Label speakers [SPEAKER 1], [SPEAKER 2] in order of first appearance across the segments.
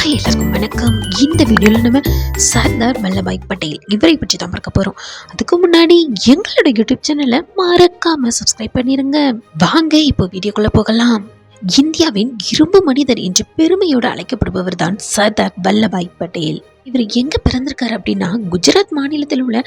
[SPEAKER 1] Hi எல்லாருக்கும் வணக்கம். இந்த வீடியோவில் நம்ம சர்தார் வல்லபாய் பட்டேல் இவரை பற்றி தான் பார்க்க போகிறோம் அதுக்கு முன்னாடி எங்களோட யூடியூப் சேனலை மறக்காமல் சப்ஸ்கிரைப் பண்ணிடுங்க வாங்க இப்போ வீடியோக்குள்ளே போகலாம். இந்தியாவின் இரும்பு மனிதர் என்று பெருமையோடு அழைக்கப்படுபவர் தான் சர்தார் வல்லபாய் பட்டேல். இவர் எங்கே பிறந்திருக்காரு அப்படின்னா குஜராத் மாநிலத்தில் உள்ள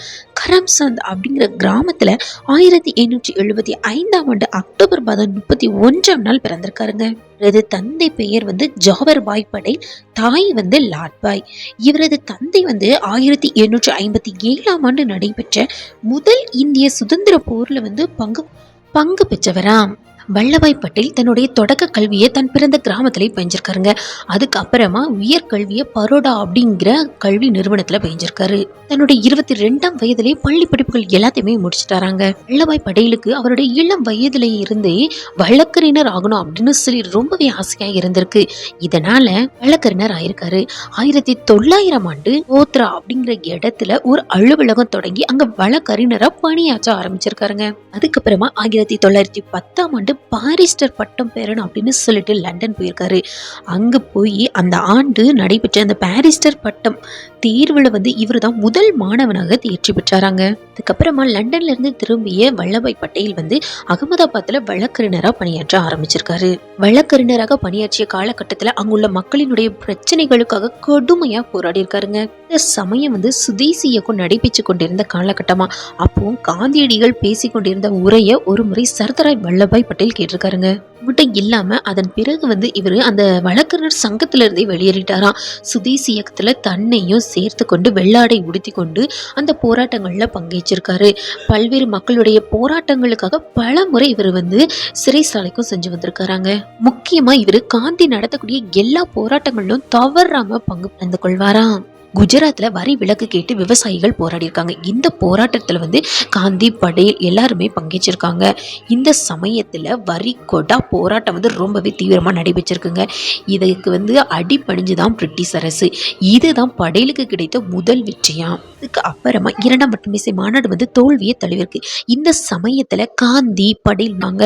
[SPEAKER 1] கரம்சந்த் அப்படிங்கிற கிராமத்தில் ஆயிரத்தி எண்ணூற்றி எழுபத்தி ஐந்தாம் ஆண்டு அக்டோபர் மாதம் முப்பத்தி ஒன்றாம் நாள் பிறந்திருக்காருங்க. இவரது தந்தை பெயர் வந்து ஜாவர் பாய் படேல் தாய் வந்து லாட்பாய். இவரது தந்தை வந்து ஆயிரத்தி எண்ணூற்றி ஐம்பத்தி ஏழாம் ஆண்டு நடைபெற்ற முதல் இந்திய சுதந்திர போரில் வந்து பங்கு பங்கு பெற்றவராம். வல்லபாய் பட்டேல் தன்னுடைய தொடக்க கல்வியை தன் பிறந்த கிராமத்திலே பயிஞ்சிருக்காருங்க அதுக்கப்புறமா உயர்கல்வியை பரோடா அப்படிங்கிற கல்வி நிறுவனத்தில் பயிஞ்சிருக்காரு தன்னுடைய இருபத்தி ரெண்டாம் வயதிலே பள்ளி படிப்புகள் எல்லாத்தையுமே முடிச்சுட்டாராங்க. வல்லபாய் பட்டேலுக்கு அவருடைய இளம் வயதிலே இருந்தே வழக்கறிஞர் ஆகணும் அப்படின்னு சொல்லி ரொம்பவே ஆசையாக இருந்திருக்கு. இதனால வழக்கறிஞர் ஆயிருக்காரு. ஆயிரத்தி தொள்ளாயிரம் ஆண்டு ஓத்ரா அப்படிங்கிற இடத்துல ஒரு அலுவலகம் தொடங்கி அங்க வழக்கறிஞராக பணியாற்ற ஆரம்பிச்சிருக்காருங்க. அதுக்கப்புறமா ஆயிரத்தி தொள்ளாயிரத்தி பத்தாம் ஆண்டு பாரிஸ்டர் பட்டம் பெறணும் அப்படின்னு சொல்லிட்டு லண்டன் போயிருக்காரு. அங்கே போய் அந்த ஆண்டு நடைபெற்ற அந்த பாரிஸ்டர் பட்டம் தேர்வில் வந்து இவர் தான் முதல் மாணவனாக தேர்ச்சி பெற்றாராங்க. அதுக்கப்புறமா லண்டன்ல இருந்து திரும்பிய வல்லபாய் பட்டேல் வந்து அகமதாபாத்தில் வழக்கறிஞராக பணியாற்ற ஆரம்பிச்சிருக்காரு. வழக்கறிஞராக பணியாற்றிய காலகட்டத்தில் அங்குள்ள மக்களினுடைய பிரச்சனைகளுக்காக கடுமையாக போராடி இருக்காருங்க இந்த சமயம் வந்து சுதேசி இயக்கம் நடைபெற்று கொண்டிருந்த காலகட்டமாக அப்போ காந்தியடிகள் பேசிக்கொண்டிருந்த உரையை ஒரு முறை சர்தராய் வல்லபாய் பட்டேல் கேட்டிருக்காருங்க. மட்டும் இல்லாம அதன் பிறகு வந்து இவர் அந்த வழக்கறிஞர் சங்கத்துல இருந்தே வெளியேறிட்டாராம். சுதேசி இயக்கத்துல தன்னையும் சேர்த்து கொண்டு வெள்ளாடை உடுத்தி கொண்டு அந்த போராட்டங்கள்ல பங்கேற்றிருக்காரு. பல்வேறு மக்களுடைய போராட்டங்களுக்காக பல முறை இவர் வந்து சிறைசாலைக்கும் செஞ்சு வந்திருக்காராங்க. முக்கியமா இவர் காந்தி நடத்தக்கூடிய எல்லா போராட்டங்களிலும் தவறாம பங்கு கலந்து கொள்வாராம். குஜராத்தில் வரி விலக்கு கேட்டு விவசாயிகள் போராடியிருக்காங்க. இந்த போராட்டத்தில் வந்து காந்தி படேல் எல்லாருமே பங்கேற்றிருக்காங்க. இந்த சமயத்தில் வரி கொடா போராட்டம் வந்து ரொம்பவே தீவிரமாக நடைபெற்றிருக்குங்க. இதுக்கு வந்து அடிபணிஞ்சு தான் பிரிட்டிஷ் அரசு. இதுதான் படேலுக்கு கிடைத்த முதல் வெற்றியாம் இதுக்கு அப்புறமா இரண்டாம் வட்டமேசை மாநாடு வந்து தோல்வியை தழுவிருக்கு இந்த சமயத்தில் காந்தி படேல் நாங்க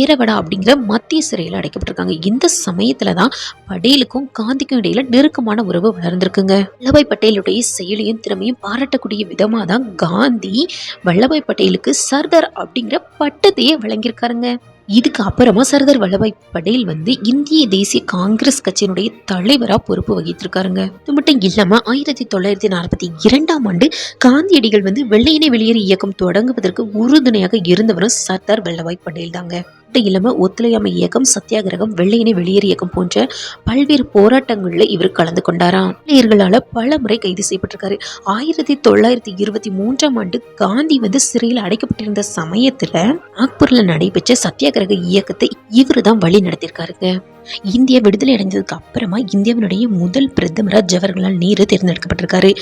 [SPEAKER 1] ஏரவடா அப்படிங்கிற மத்திய சிறையில் அடைக்கப்பட்டிருக்காங்க. இந்த சமயத்தில் தான் படேலுக்கும் காந்திக்கும் இடையில் நெருக்கமான உறவு வளர்ந்திருக்குங்க. வல்லபாய் பட்டேலுடைய செயலையும் திறமையும் பாராட்டக்கூடிய விதமாக தான் காந்தி வல்லபாய் பட்டேலுக்கு சர்தார் அப்படிங்கிற பட்டத்தையே வழங்கியிருக்காருங்க. இதுக்கு அப்புறமா சர்தார் வல்லபாய் படேல் வந்து இந்திய தேசிய காங்கிரஸ் கட்சியினுடைய தலைவராக பொறுப்பு வகித்திருக்காருங்க. இது மட்டும் இல்லாமல் ஆயிரத்தி தொள்ளாயிரத்தி நாற்பத்தி இரண்டாம் ஆண்டு காந்தியடிகள் வந்து வெள்ளையனே வெளியேறு இயக்கம் தொடங்குவதற்கு உறுதுணையாக இருந்தவரும் சர்தார் வல்லபாய் படேல் தாங்க. மட்டும் இல்லாமல் ஒத்துழையாமை இயக்கம் சத்தியாகிரகம் வெள்ளையினை வெளியேறு இயக்கம் போன்ற பல்வேறு போராட்டங்களில் இவர் கலந்து கொண்டாராம் இவர்களால் பல முறை கைது செய்யப்பட்டிருக்காரு. ஆயிரத்தி தொள்ளாயிரத்தி இருபத்தி மூன்றாம் ஆண்டு காந்தி வந்து சிறையில் அடைக்கப்பட்டிருந்த சமயத்தில் நாக்பூரில் நடைபெற்ற சத்தியாகிரக இயக்கத்தை இவர் தான் வழி நடத்தியிருக்காருங்க இந்தியா விடுதலை அடைஞ்சதுக்கு அப்புறமா இந்தியாவினுடைய முதல் பிரதமராக ஜவஹர்லால் நேரு தேர்ந்தெடுக்கப்பட்டிருக்காரு.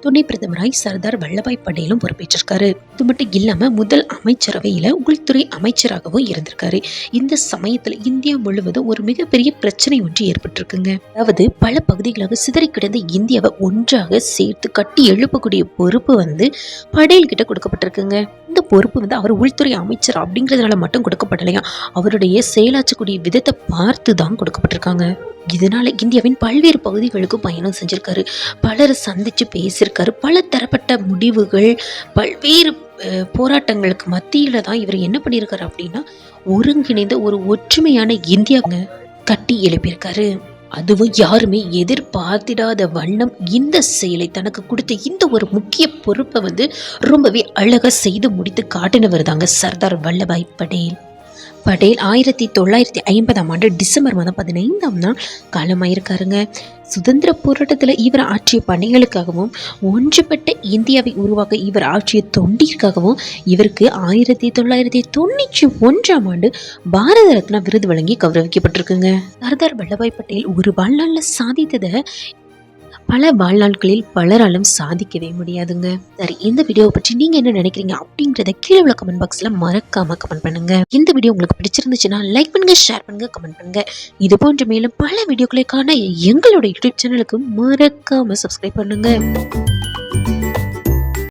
[SPEAKER 1] துணை பிரதமராய் சர்தார் வல்லபாய் பட்டேலும் பொறுப்பேற்றிருக்காரு. இது மட்டும் இல்லாம முதல் அமைச்சரவையில உள்துறை அமைச்சராகவும் இருந்திருக்காரு. இந்த சமயத்துல இந்தியா முழுவதும் ஒரு மிகப்பெரிய பிரச்சனை ஒன்று ஏற்பட்டிருக்குங்க. அதாவது பல பகுதிகளாக சிதறி கிடந்த இந்தியாவை ஒன்றாக சேர்த்து கட்டி எழுப்பக்கூடிய பொறுப்பு வந்து படேல் கிட்ட கொடுக்கப்பட்டிருக்குங்க. இந்த பொறுப்பு வந்து அவர் உள்துறை அமைச்சர் அப்படிங்கிறதுனால மட்டும் கொடுக்கப்படலையா? அவருடைய செயலாற்றக்கூடிய விதத்தை பார்த்து தான் கொடுக்கப்பட்டிருக்காங்க. இதனால இந்தியாவின் பல்வேறு பகுதிகளுக்கு பயணம் செஞ்சுருக்காரு. பலரை சந்தித்து பேசியிருக்காரு. பல தரப்பட்ட முடிவுகள் பல்வேறு போராட்டங்களுக்கு மத்தியில் தான் இவர் என்ன பண்ணியிருக்காரு அப்படின்னா ஒருங்கிணைந்த ஒரு ஒற்றுமையான இந்தியாவை கட்டி எழுப்பியிருக்காரு. அதுவும் யாருமே எதிர்பார்த்திடாத வண்ணம் இந்த செயலை தனக்கு கொடுத்த இந்த ஒரு முக்கிய பொறுப்பை வந்து ரொம்பவே அழகாக செய்து முடித்து காட்டினவர் தாங்க சர்தார் வல்லபாய் படேல் படேல் ஆயிரத்தி தொள்ளாயிரத்தி ஐம்பதாம் ஆண்டு டிசம்பர் மாதம் பதினைந்தாம் நாள் காலமாயிருக்காருங்க. சுதந்திர போராட்டத்தில் இவர் ஆற்றிய பணிகளுக்காகவும் ஒன்றுபட்ட இந்தியாவை உருவாக்க இவர் ஆற்றிய தொண்டிற்காகவும் இவருக்கு ஆயிரத்தி தொள்ளாயிரத்தி தொண்ணூற்றி ஒன்றாம் ஆண்டு பாரத ரத்னா விருது வழங்கி கௌரவிக்கப்பட்டிருக்குங்க. சர்தார் வல்லபாய் பட்டேல் ஒரு வாழ்நாளில் சாதித்ததை பல வாழ்நாட்களில் பலராலும் சாதிக்கவே முடியாதுங்க. சரி இந்த வீடியோவை பற்றி நீங்க என்ன நினைக்கிறீங்க அப்படின்றத கீழே உள்ள கமெண்ட் பாக்ஸ்ல மறக்காம கமெண்ட் பண்ணுங்க. இந்த வீடியோ உங்களுக்கு பிடிச்சிருந்துச்சுன்னா லைக் பண்ணுங்க ஷேர் பண்ணுங்க கமெண்ட் பண்ணுங்க. இது போன்ற மேலும் பல வீடியோக்களை காண எங்களோட யூடியூப் சேனலுக்கு மறக்காம சப்ஸ்கிரைப் பண்ணுங்க.